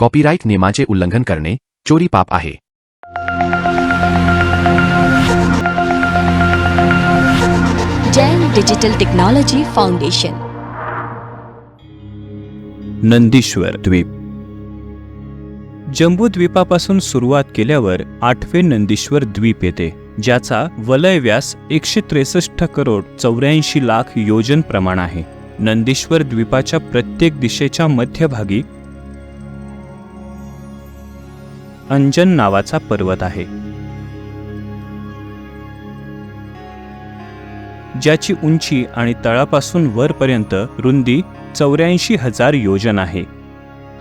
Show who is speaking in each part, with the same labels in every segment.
Speaker 1: Copyright नियमाचे उल्लंघन करणे चोरी पाप आहे.
Speaker 2: Jain digital technology foundation.
Speaker 3: Nandishwar Dweep. जम्बूद्वीपापासून सुरुवात केल्यावर आठवे नंदीश्वर द्वीप येते ज्याचा वलय व्यास एकशे त्रेसष्ट करोड चौऱ्याऐंशी लाख योजन प्रमाण आहे. नंदीश्वर द्वीपाच्या प्रत्येक दिशेच्या मध्यभागी अंजन नावाचा पर्वत आहे. ज्याची उंची आणि तळापासून वरपर्यंत रुंदी चौऱ्याऐंशी हजार योजन आहे.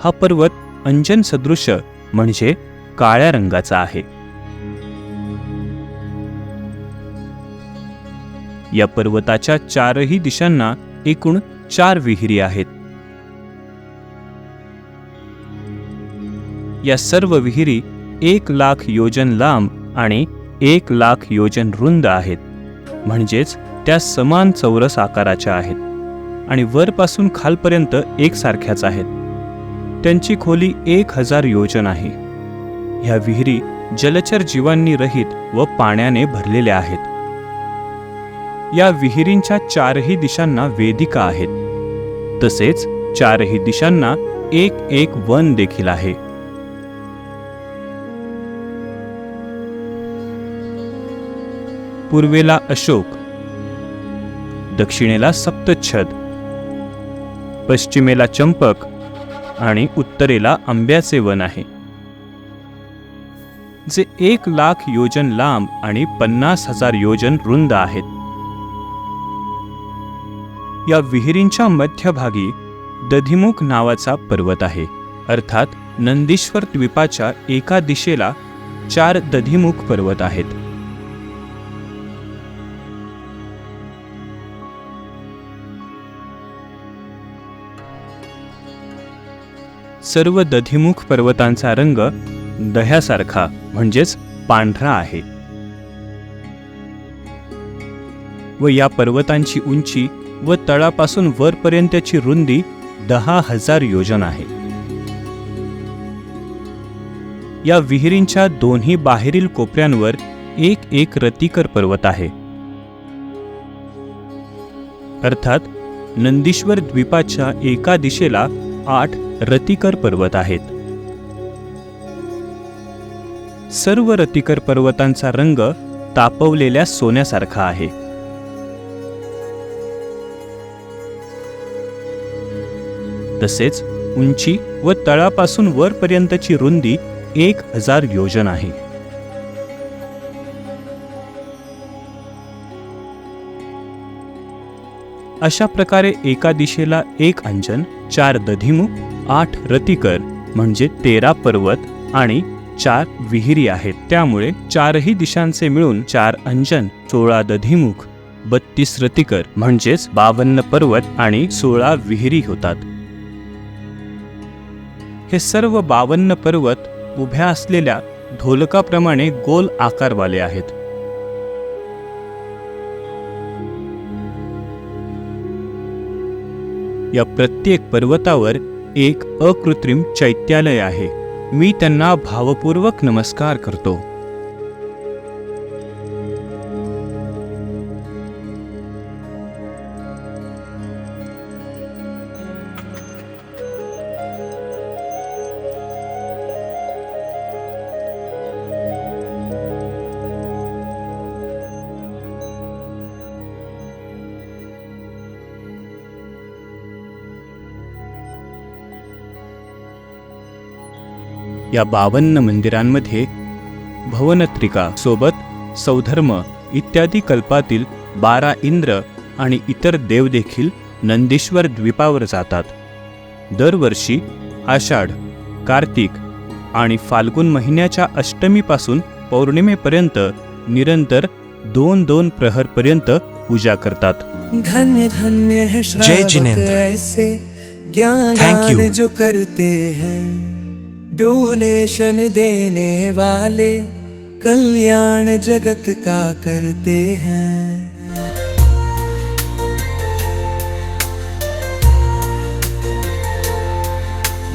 Speaker 3: हा पर्वत अंजन सदृश म्हणजे काळ्या रंगाचा आहे. या पर्वताच्या चारही दिशांना एकूण चार विहिरी आहेत. या सर्व विहिरी एक लाख योजन लांब आणि एक लाख योजन रुंद आहेत. म्हणजेच त्या समान चौरस आकाराच्या आहेत आणि वरपासून खालपर्यंत एकसारख्याच आहेत. त्यांची खोली एक हजार योजन आहे. ह्या विहिरी जलचर जीवांनी रहित व पाण्याने भरलेल्या आहेत. या विहिरींच्या चारही दिशांना वेदिका आहेत. तसेच चारही दिशांना एक एक वन देखील आहे. पूर्वेला अशोक दक्षिणेला सप्तच्छद पश्चिमेला चंपक आणि उत्तरेला आंब्याचे वन आहे. जे एक लाख योजन लांब आणि पन्नास हजार योजन रुंद आहेत. या विहिरींच्या मध्यभागी दधिमुख नावाचा पर्वत आहे अर्थात नंदीश्वर द्वीपाच्या एका दिशेला चार दधिमुख पर्वत आहेत. सर्व दधिमुख पर्वतांचा रंग दह्यासारखा म्हणजेच पांढरा आहे. व या पर्वतांची उंची व तळापासून वरपर्यंतची रुंदी दहा हजार योजन आहे. या विहिरींच्या दोन्ही बाहेरील कोपऱ्यांवर एक एक रतिकर पर्वत आहे. अर्थात नंदीश्वर द्वीपाच्या एका दिशेला आठ रतिकर पर्वत आहेत. सर्व रतिकर पर्वतांचा रंग तापवलेल्या सोन्यासारखा आहे. तसेच उंची व तळापासून वरपर्यंतची रुंदी एक हजार योजन आहे. अशा प्रकारे एका दिशेला एक अंजन चार दधिमुख आठ रतिकर म्हणजे तेरा पर्वत आणि चार विहिरी आहेत. त्यामुळे चारही दिशांचे मिळून चार अंजन सोळा दधिमुख बत्तीस रतिकर म्हणजेच बावन्न पर्वत आणि सोळा विहिरी होतात. हे सर्व बावन्न पर्वत उभ्या असलेल्या ढोलकाप्रमाणे गोल आकारवाले आहेत. या प्रत्येक पर्वतावर एक अकृत्रिम चैत्यालय आहे. मी त्यांना भावपूर्वक नमस्कार करतो. या बावन्न मंदिरांमध्ये भवनत्रिका सोबत सौधर्म इत्यादी कल्पातील बारा इंद्र आणि इतर देव देखील नंदीश्वर द्वीपावर जातात दरवर्षी आषाढ कार्तिक आणि फाल्गुन महिन्याच्या अष्टमीपासून पौर्णिमेपर्यंत निरंतर दोन दोन प्रहरपर्यंत पूजा करतात
Speaker 4: धन्य धन्य
Speaker 5: जय जिनेंद्र।
Speaker 4: ऐसे ज्ञान
Speaker 5: Thank you.
Speaker 4: जो करते हैं डोनेशन देने वाले कल्याण जगत का करते हैं।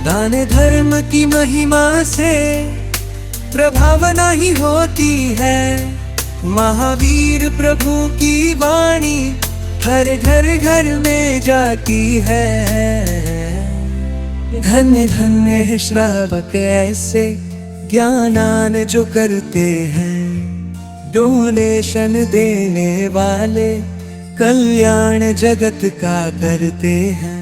Speaker 4: दान धर्म की महिमा से प्रभावना ही होती है। महावीर प्रभु की वाणी हर घर घर में जाती है। धन्य धन्य श्रावक, ऐसे ज्ञानान जो करते हैं। डोनेशन देने वाले कल्याण जगत का करते हैं।